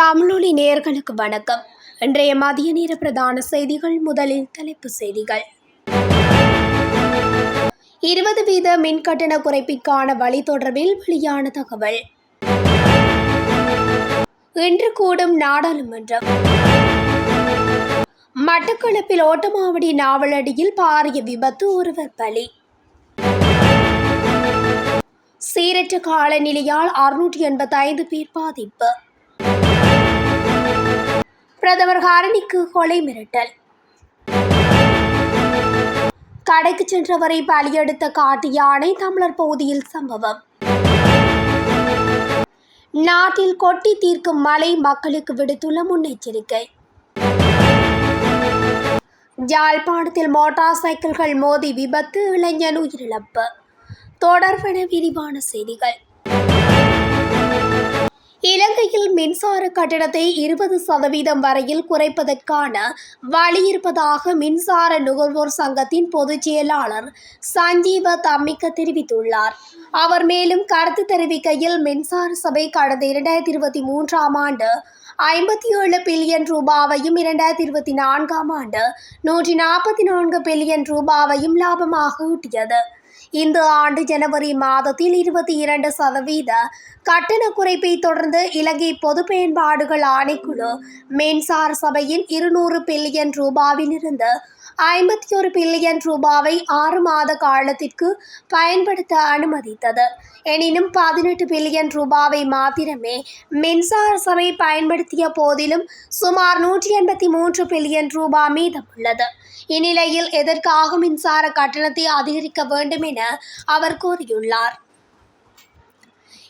தமிழொலி நேயர்களுக்கு வணக்கம். இன்றைய மதிய நேர பிரதான செய்திகள் முதலில் தலைப்பு செய்திகள். இருபது வீத மின்கட்டண குறைப்பிற்கான வழி தொடர்பில் வெளியான தகவல். இன்று கூடும் நாடாளுமன்றம். மட்டக்களப்பில் ஓட்டமாவடி நாவலடியில் பாரிய விபத்து ஒருவர் பலி. சீரற்ற காலநிலையால் அறுநூற்றி எண்பத்தைந்து பேர் பாதிப்பு. பிரதமர் ஹாரணிக்கு கொலை மிரட்டல். கடைக்கு சென்றவரை பலியெடுத்த காட்டு யானை தமிழர் பகுதியில் சம்பவம். நாட்டில் கொட்டி தீர்க்கும் மழை மக்களுக்கு விடுத்துள்ள முன்னெச்சரிக்கை. யாழ்ப்பாணத்தில் மோட்டார் சைக்கிள்கள் மோதி விபத்து இளைஞன் உயிரிழப்பு. தொடர்பென விரிவான செய்திகள். இலங்கையில் மின்சார கட்டணத்தை இருபது சதவீதம் வரையில் குறைப்பதற்கான வழி இருப்பதாக மின்சார நுகர்வோர் சங்கத்தின் பொதுச் செயலாளர் சஞ்சீவ தம்மிக்க தெரிவித்துள்ளார். அவர் மேலும் கருத்து தெரிவிக்கையில் மின்சார சபை கடந்த இரண்டாயிரத்தி இருபத்தி மூன்றாம் ஆண்டு ஐம்பத்தி ஏழு பில்லியன் ரூபாவையும் இரண்டாயிரத்தி இருபத்தி நான்காம் ஆண்டு நூற்றி நாற்பத்தி நான்கு பில்லியன் ரூபாவையும் லாபமாக ஈட்டியது. இந்த ஆண்டு ஜனவரி மாதத்தில் இருபத்தி இரண்டு சதவீத கட்டண குறைப்பை தொடர்ந்து இலங்கை பொது பயன்பாடுகள் ஆணைக்குழு மின்சார சபையின் இருநூறு பில்லியன் ரூபாவிலிருந்து ஐம்பத்தி ஒரு பில்லியன் ரூபாவை ஆறு மாத காலத்திற்கு பயன்படுத்த அனுமதித்தது. எனினும் பதினெட்டு பில்லியன் ரூபாவை மாத்திரமே மின்சார சபை பயன்படுத்திய போதிலும் சுமார் நூற்றி எண்பத்தி மூன்று பில்லியன் ரூபா மீதம் உள்ளது இந்நிலையில் எதற்காக மின்சார கட்டணத்தை அதிகரிக்க வேண்டும் என அவர் கூறியுள்ளார்.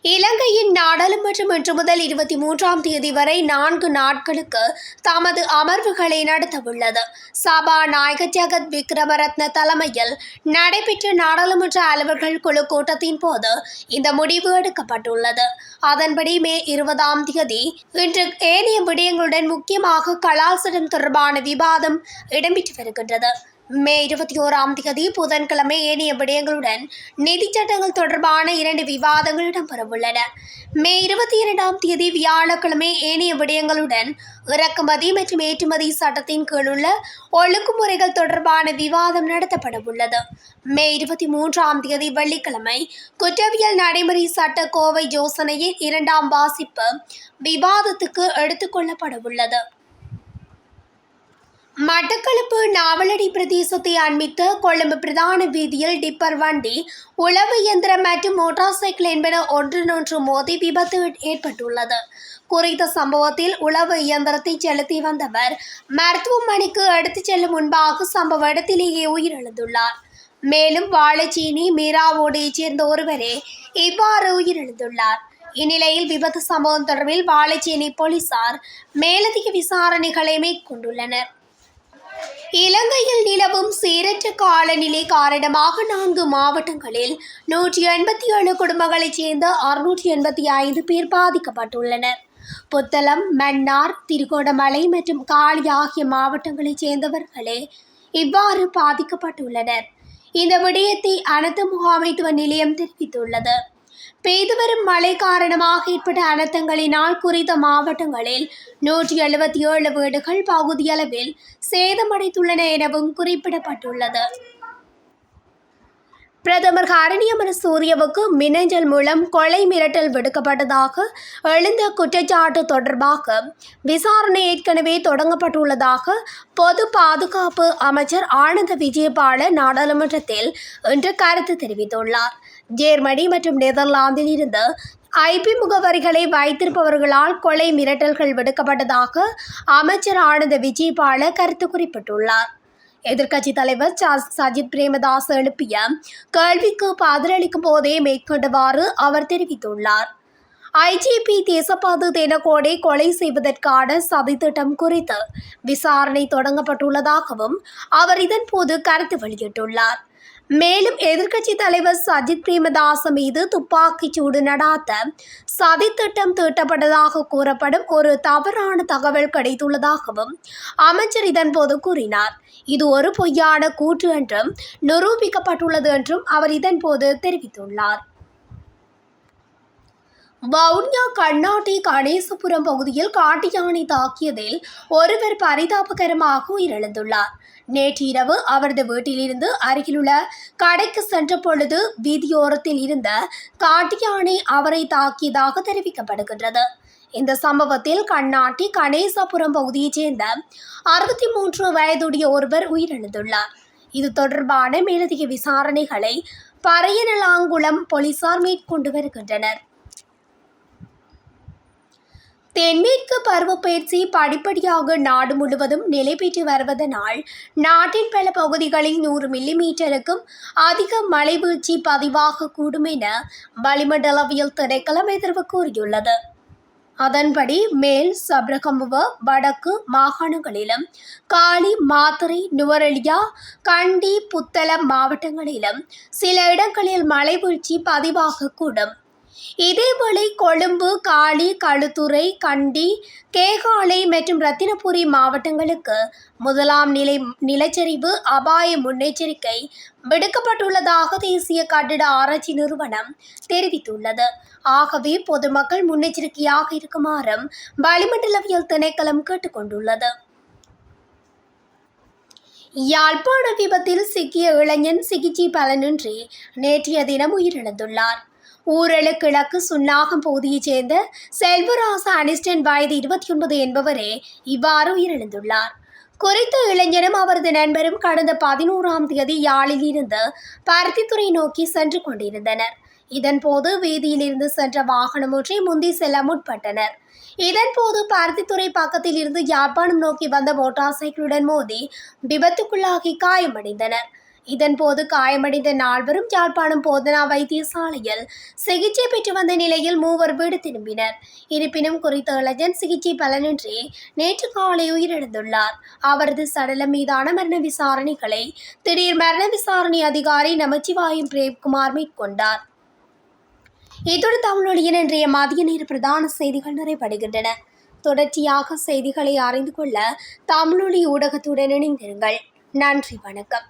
இலங்கையின் நாடாளுமன்றம் இன்று முதல் இருபத்தி மூன்றாம் தேதி வரை நான்கு நாட்களுக்கு தமது அமர்வுகளை நடத்தவுள்ளது. சபாநாயகர் ஜெகத் விக்ரமரத்ன தலைமையில் நடைபெற்ற நாடாளுமன்ற அலுவலர்கள் குழு கூட்டத்தின் போது இந்த முடிவு எடுக்கப்பட்டுள்ளது. அதன்படி மே இருபதாம் தேதி இன்று ஏனைய விடயங்களுடன் முக்கியமாக கலாச்சாரம் தொடர்பான விவாதம் இடம்பெற்று வருகின்றது. மே இருபத்தி ஓராம் தேதி புதன்கிழமை ஏனைய விடயங்களுடன் நிதி சட்டங்கள் தொடர்பான இரண்டு விவாதங்கள் இடம்பெறவுள்ளன. மே இருபத்தி இரண்டாம் தேதி வியாழக்கிழமை ஏனைய விடயங்களுடன் இறக்குமதி மற்றும் ஏற்றுமதி சட்டத்தின் கீழுள்ள ஒழுங்குமுறைகள் தொடர்பான விவாதம் நடத்தப்பட உள்ளது மே இருபத்தி மூன்றாம் தேதி வெள்ளிக்கிழமை குற்றவியல் நடைமுறை சட்ட கோவை யோசனையின் இரண்டாம் வாசிப்பு விவாதத்துக்கு எடுத்துக்கொள்ளப்பட உள்ளது மட்டக்களப்பு நாவலடி பிரதேசத்தை அண்மித்த கொழும்பு பிரதான வீதியில் டிப்பர் வண்டி உளவு இயந்திரம் மற்றும் மோட்டார் சைக்கிள் என்பன ஒன்றினொன்று மோதி விபத்து ஏற்பட்டுள்ளது. குறித்த சம்பவத்தில் உளவு இயந்திரத்தை செலுத்தி வந்தவர் மருத்துவமனைக்கு எடுத்துச் செல்லும் முன்பாக சம்பவ இடத்திலேயே உயிரிழந்துள்ளார். மேலும் வாழைச்சீனி மீராவோடைச் சேர்ந்த ஒருவரே இவ்வாறு உயிரிழந்துள்ளார். இந்நிலையில் விபத்து சம்பவம் தொடர்பில் வாழைச்சேனை போலீசார் மேலதிக விசாரணைகளை மேற்கொண்டுள்ளனர். இலங்கையில் நிலவும் சீரற்ற காலநிலை காரணமாக நான்கு மாவட்டங்களில் நூற்றி எண்பத்தி ஏழு குடும்பங்களைச் சேர்ந்த அறுநூற்றி எண்பத்தி ஐந்து பேர் பாதிக்கப்பட்டுள்ளனர். புத்தளம் மன்னார் திருகோணமலை மற்றும் காளி ஆகிய மாவட்டங்களைச் சேர்ந்தவர்களே இவ்வாறு பாதிக்கப்பட்டுள்ளனர். இந்த விடயத்தை அனைத்து முகாமைத்துவ நிலையம் தெரிவித்துள்ளது. பெய்து வரும் மழை காரணமாக ஏற்பட்ட அனர்த்தங்களினால் குறித்த மாவட்டங்களில் நூற்றி எழுபத்தி ஏழு வீடுகள் பகுதியளவில் சேதமடைந்துள்ளன எனவும் குறிப்பிடப்பட்டுள்ளது. பிரதமர் ஹரணியமன சூரியவுக்கு மின்னஞ்சல் மூலம் கொலை மிரட்டல் விடுக்கப்பட்டதாக எழுந்த குற்றச்சாட்டு தொடர்பாக விசாரணை ஏற்கனவே தொடங்கப்பட்டுள்ளதாக பொது பாதுகாப்பு அமைச்சர் ஆனந்த விஜயபால நாடாளுமன்றத்தில் இன்று கருத்து தெரிவித்துள்ளார். ஜெர்மனி மற்றும் நெதர்லாந்தில் இருந்து ஐபி முகவரிகளை வைத்திருப்பவர்களால் கொலை மிரட்டல்கள் விடுக்கப்பட்டதாக அமைச்சர் ஆனந்த விஜயபால கருத்து குறிப்பிட்டுள்ளார். எதிர்க்கட்சி தலைவர் சஜித் பிரேமதாஸ் எழுப்பிய கேள்விக்கு பதிலளிக்கும் போதே மேற்கொண்டவாறு அவர் தெரிவித்துள்ளார். ஐஜிபி தேசப்பாது தெனகோடை கொலை செய்வதற்கான சதித்திட்டம் குறித்து விசாரணை தொடங்கப்பட்டுள்ளதாகவும் அவர் இதன்போது கருத்து வெளியிட்டுள்ளார். மேலும் எதிர்க்கட்சி தலைவர் சஜித் பிரேமதாச மீது துப்பாக்கிச் சூடு நடாத்த சதித்திட்டம் தீட்டப்பட்டதாக கூறப்படும் ஒரு தவறான தகவல் கிடைத்துள்ளதாகவும் அமைச்சர் இதன்போது கூறினார். இது ஒரு பொய்யான கூற்று என்றும் நிரூபிக்கப்பட்டுள்ளது என்றும் அவர் இதன்போது தெரிவித்துள்ளார். வவுனியா கண்ணாட்டி கணேசபுரம் பகுதியில் காட்டு யானை தாக்கியதில் ஒருவர் பரிதாபகரமாக உயிரிழந்துள்ளார். நேற்று இரவு அவரது வீட்டிலிருந்து அருகிலுள்ள கடைக்கு சென்ற பொழுது வீதியோரத்தில் இருந்த காட்டு யானை அவரை தாக்கியதாக தெரிவிக்கப்படுகின்றது. இந்த சம்பவத்தில் கண்ணாட்டி கணேசபுரம் பகுதியைச் சேர்ந்த அறுபத்தி மூன்று வயதுடைய ஒருவர் உயிரிழந்துள்ளார். இது தொடர்பான மேலதிக விசாரணைகளை பறையனலாங்குளம் போலீசார் மேற்கொண்டு வருகின்றனர். தென்மேற்கு பருவப்பெயர்ச்சி படிப்படியாக நாடு முழுவதும் நிலை பெற்று வருவதனால் நாட்டின் பல பகுதிகளில் நூறு மில்லிமீட்டருக்கும் அதிக மழை வீழ்ச்சி பதிவாகக்கூடும் என வளிமண்டலவியல் திணைக்களம் எதிர்வு கூறியுள்ளது. அதன்படி மேல் சபரகமுவ வடக்கு மாகாணங்களிலும் காலி மாத்தறை நுவரெலியா கண்டி புத்தளம் மாவட்டங்களிலும் சில இடங்களில் மழை வீழ்ச்சி பதிவாகக்கூடும் இதேவேளை கொழும்பு காலி களுத்துறை கண்டி கேகாலை மற்றும் ரத்தினபுரி மாவட்டங்களுக்கு முதலாம் நிலை நிலச்சரிவு அபாய முன்னெச்சரிக்கை விடுக்கப்பட்டுள்ளதாக தேசிய கட்டிட ஆராய்ச்சி நிறுவனம் தெரிவித்துள்ளது. ஆகவே பொதுமக்கள் முன்னெச்சரிக்கையாக இருக்குமாறும் வளிமண்டலவியல் திணைக்களம் கேட்டுக்கொண்டுள்ளது. யாழ்ப்பாண விபத்தில் சிக்கிய இளைஞன் சிகிச்சை பலனின்றி நேற்றைய தினம் உயிரிழந்துள்ளார். ஊரலு கிழக்கு சுன்னாகம் பகுதியைச் சேர்ந்த செல்வராசா அனிஸ்டன் வயது இருபத்தி ஒன்பது என்பவரே இவ்வாறு உயிரிழந்துள்ளார். குறித்த இளைஞரும் அவரது நண்பரும் கடந்த பதினோராம் தேதி யாழில் இருந்து பருத்தித்துறை நோக்கி சென்று கொண்டிருந்தனர். இதன்போது வீதியிலிருந்து சென்ற வாகனம் ஒன்றை முந்தி செல்ல முற்பட்டனர். இதன்போது பருத்தித்துறை பக்கத்தில் இருந்து யாழ்ப்பாணம் நோக்கி வந்த மோட்டார் சைக்கிளுடன் மோதி விபத்துக்குள்ளாகி காயமடைந்தனர். இதன்போது காயமடைந்த நால்வரும் யாழ்ப்பாணம் போதனா வைத்தியசாலையில் சிகிச்சை பெற்று வந்த நிலையில் மூவர் வீடு திரும்பினர். இருப்பினும் குறித்த இளைஞன் சிகிச்சை பலனின்றி நேற்று காலை உயிரிழந்துள்ளார். அவரது சடலம் மீதான மரண விசாரணைகளை திடீர் மரண விசாரணை அதிகாரி நமச்சிவாயம் பிரேம்குமார் மேற்கொண்டார். இதோடு தமிழொலியின் இன்றைய மதிய நேர பிரதான செய்திகள் நிறைவடைகின்றன. தொடர்ச்சியாக செய்திகளை அறிந்து கொள்ள தமிழொலி ஊடகத்துடன் இணைந்திருங்கள். நன்றி வணக்கம்.